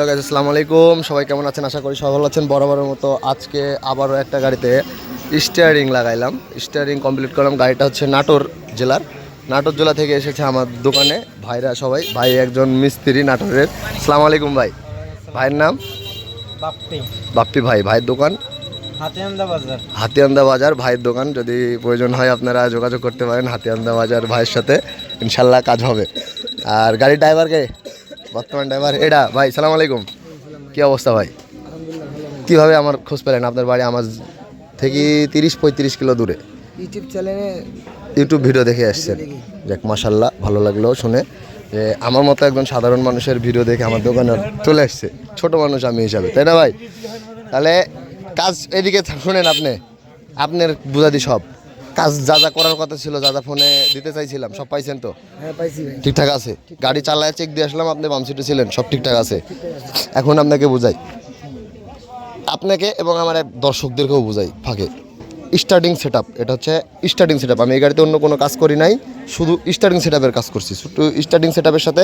Hello guys আসসালামু আলাইকুম। সবাই কেমন আছেন? আশা করি সবাই ভালো আছেন। বরাবরের মতো আজকে আবারও একটা গাড়িতে স্টিয়ারিং লাগাইলাম। স্টিয়ারিং কমপ্লিট করলাম। গাড়িটা হচ্ছে নাটোর জেলার। নাটোর জেলা থেকে এসেছে আমার দোকানে ভাইরা সবাই। ভাই একজন মিস্ত্রি নাটোরের। আসসালামু আলাইকুম ভাই। ভাইয়ের নাম? বাপ্পি। বাপ্পি ভাই ভাইয়ের দোকান? হাতিয়ান্দা বাজার। হাতিয়ান্দা বাজার ভাইয়ের দোকান। যদি প্রয়োজন হয় আপনারা যোগাযোগ করতে পারেন হাতিয়ান্দা বাজার ভাইয়ের সাথে। ইনশাল্লাহ কাজ হবে। আর গাড়ির ড্রাইভারকে বর্তমান ড্রাইভার এটা ভাই সালাম আলাইকুম। কী অবস্থা ভাই? কীভাবে আমার খোঁজ পেলেন আপনার বাড়ি? আমার থেকে তিরিশ পঁয়ত্রিশ কিলো দূরে। ইউটিউব চ্যানেলে ইউটিউব ভিডিও দেখে আসছেন। যাক মাসাল্লাহ ভালো লাগল শুনে। যে আমার মতো একজন সাধারণ মানুষের ভিডিও দেখে আমার দোকানে চলে আসছে। ছোট মানুষ আমি হিসাবে তাই না ভাই? তাহলে কাজ এদিকে শুনেন আপনি। আপনার বুঝাদি সব। কাজ যা যা করার কথা ছিল যা যা ফোনে দিতে চাইছিলাম সব পাইছেন তো? হ্যাঁ পাইছি ভাই। ঠিকঠাক আছে? গাড়ি চালায় চেক দিয়ে আসলাম আপনি বাম সিটে ছিলেন সব ঠিকঠাক আছে? এখন আপনাকে বুঝাই। আপনাকে এবং আমার এক দর্শকদেরকেও বুঝাই ফাঁকে। স্টার্টিং সেট এটা হচ্ছে স্টার্টিং সেট আমি এই গাড়িতে অন্য কোনো কাজ করি নাই শুধু স্টার্টিং সেট কাজ করছি। শুধু স্টার্টিং সেট সাথে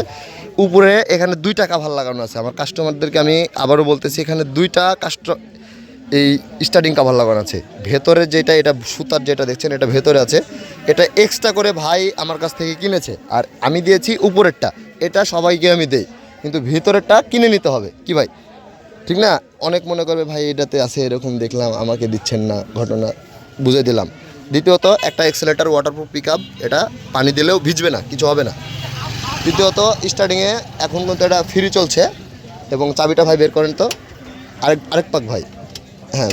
উপরে এখানে দুইটা কাভার লাগানো আছে। আমার কাস্টমারদেরকে আমি আবারও বলতেছি এখানে দুইটা কাস্ট এই স্টার্টিং কাভার লাগানো আছে। ভেতরে যেটা, এটা সুতার যেটা দেখছেন, এটা ভেতরে আছে। এটা এক্সট্রা করে ভাই আমার কাছ থেকে কিনেছে। আর আমি দিয়েছি উপরেরটা। এটা সবাইকে আমি দেই। কিন্তু ভেতরেরটা কিনে নিতে হবে। কি ভাই? ঠিক না? অনেক মনে করবে, ভাই, এটাতে আছে এরকম, দেখলাম, আমাকে দিচ্ছেন না ঘটনা। বুঝে দিলাম। দ্বিতীয়ত, একটা এক্সেলেটার ওয়াটারপ্রুফ পিক এটা পানি দিলেও ভিজবে না, কিছু হবে না। তৃতীয়ত স্টার্টিংয়ে এখন কিন্তু এটা ফ্রি চলছে। এবং চাবিটা ভাই বের করেন তো। আরেক আরেক পাক ভাই। হ্যাঁ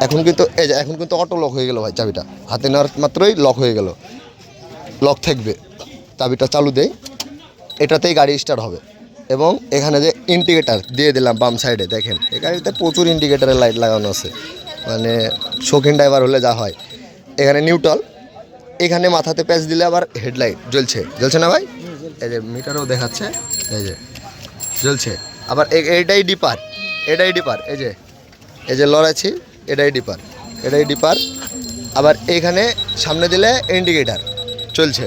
এখন কিন্তু, এই যে, এখন কিন্তু অটো লক হয়ে গেল ভাই চাবিটা। হাতে নেওয়ার মাত্রই লক হয়ে গেল। লক থাকবে। চাবিটা চালু দেই। এটাতেই গাড়ি স্টার্ট হবে। এবং এখানে যে ইন্ডিকেটার দিয়ে দিলাম বাম সাইডে দেখেন, এই গাড়িতে প্রচুর ইন্ডিকেটারের লাইট লাগানো আছে। মানে শৌখিন ড্রাইভার হলে যা হয়। এখানে নিউট্রাল এখানে মাথাতে প্যাচ দিলে আবার হেডলাইট জ্বলছে। জ্বলছে না ভাই? এই যে মিটারও দেখাচ্ছে। এই যে, জ্বলছে। আবার এটাই ডিপার এটাই ডিপার এই যে এই যে লড়াইছি, এটাই ডিপার এটাই ডিপার। আবার এখানে সামনে দিলে ইন্ডিকেটার চলছে।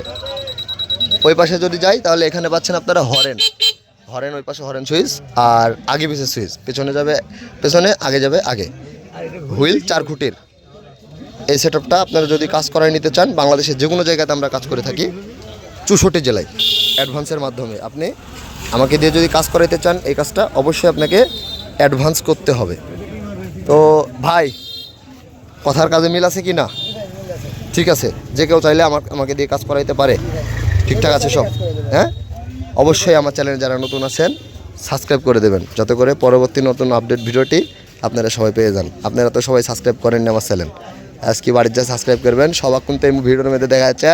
ওই পাশে যদি যাই, তাহলে এখানে পাচ্ছেন আপনারা হরেন। হরেন ওই পাশে হরেন সুইচ, আর আগে পিছে সুইচ। পেছনে যাবে পেছনে, আগে যাবে আগে। হুইল চার খুঁটির। এই সেট আপটা আপনারা যদি কাজ করায় নিতে চান, বাংলাদেশের যে কোনো জায়গাতে আমরা কাজ করে থাকি, চৌষট্টি জেলায় অ্যাডভান্সের মাধ্যমে। আপনি আমাকে দিয়ে যদি কাজ করাইতে চান, এই কাজটা অবশ্যই আপনাকে অ্যাডভান্স করতে হবে। তো ভাই, কথার কাজে মিল আছে কি না? ঠিক আছে, যে কেউ চাইলে আমার, আমাকে দিয়ে কাজ করাইতে পারে। ঠিকঠাক আছে সব? হ্যাঁ? অবশ্যই আমার চ্যানেলে যারা নতুন আছেন সাবস্ক্রাইব করে দেবেন। যাতে করে পরবর্তী নতুন আপডেট ভিডিওটি আপনারা সবাই পেয়ে যান। আপনারা তো সবাই সাবস্ক্রাইব করেন আমার চ্যানেল আজকে বাড়ির যা সাবস্ক্রাইব করবেন, সবাক কিন্তু এই ভিডিওর মধ্যে দেখা যাচ্ছে।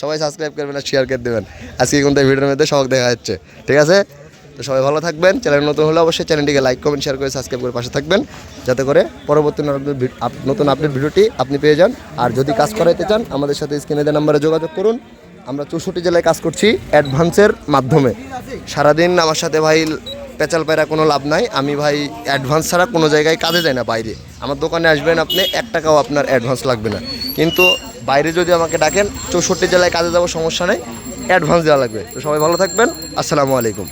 সবাই সাবস্ক্রাইব করবেন আর শেয়ার করে দেবেন। আজকে কিন্তু এই ভিডিওর মধ্যে সবাক দেখা যাচ্ছে। ঠিক আছে? তো সবাই ভালো থাকবেন। চ্যানেল নতুন হলে অবশ্যই চ্যানেলটিকে লাইক কমেন্ট শেয়ার করে সাবস্ক্রাইব করে পাশে থাকবেন। যাতে করে পরবর্তী নতুন আপডেট ভিডিওটি আপনি পেয়ে যান। আর যদি কাজ করাইতে চান, আমাদের সাথে স্ক্রিনে দেওয়া নাম্বারে যোগাযোগ করুন। আমরা চৌষট্টি জেলায় কাজ করছি অ্যাডভান্সের মাধ্যমে। সারাদিন আমার সাথে ভাই পেঁচাল পায়রা কোনো লাভ নাই। আমি ভাই অ্যাডভান্স ছাড়া কোনো জায়গায় কাজে যাই না বাইরে। আমার দোকানে আসবেন আপনি, এক টাকাও আপনার অ্যাডভান্স লাগবে না। কিন্তু বাইরে যদি আমাকে ডাকেন, চৌষট্টি জেলায় কাজে যাব সমস্যা নেই, অ্যাডভান্স দেওয়া লাগবে। তো সবাই ভালো থাকবেন। আসসালামু আলাইকুম।